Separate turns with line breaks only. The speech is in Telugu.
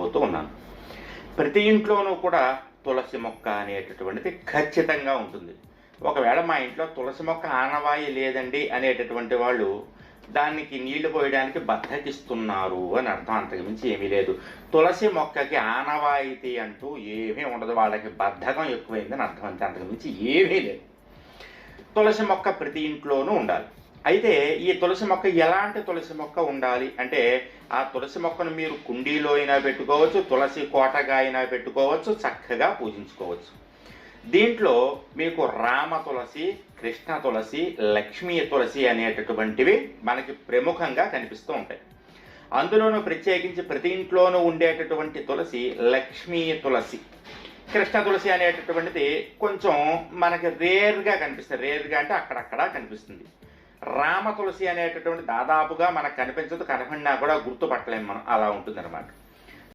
పోతూ ఉన్నాను. ప్రతి ఇంట్లోనూ కూడా తులసి మొక్క అనేటటువంటిది ఖచ్చితంగా ఉంటుంది. ఒకవేళ మా ఇంట్లో తులసి మొక్క ఆనవాయి లేదండి అనేటటువంటి వాళ్ళు దానికి నీళ్ళు పోయడానికి బద్దకిస్తున్నారు అని అర్థం. అంతకుమించి ఏమీ లేదు. తులసి మొక్కకి ఆనవాయితీ అంటూ ఏమీ ఉండదు. వాళ్ళకి బద్ధకం ఎక్కువైందని అర్థం అంతే. అంతకుమించి ఏమీ లేదు. తులసి మొక్క ప్రతి ఇంట్లోనూ ఉండాలి. అయితే ఈ తులసి మొక్క ఎలాంటి తులసి మొక్క ఉండాలి? అంటే ఆ తులసి మొక్కను మీరు కుండీలో అయినా పెట్టుకోవచ్చు తులసి కోటగా అయినా పెట్టుకోవచ్చు చక్కగా పూజించుకోవచ్చు. దీంట్లో మీకు రామ తులసి కృష్ణ తులసి లక్ష్మీ తులసి అనేటటువంటివి మనకి ప్రముఖంగా కనిపిస్తూ ఉంటాయి. అందులోనూ ప్రత్యేకించి ప్రతి ఇంట్లోనూ ఉండేటటువంటి తులసి లక్ష్మీ తులసి. కృష్ణ తులసి అనేటటువంటిది కొంచెం మనకి రేర్గా కనిపిస్తుంది. రేర్గా అంటే అక్కడక్కడ కనిపిస్తుంది. రామ తులసి అనేటటువంటి దాదాపుగా మనకు కనిపించదు కనపడినా కూడా గుర్తుపట్టలేము మనం. అలా ఉంటుంది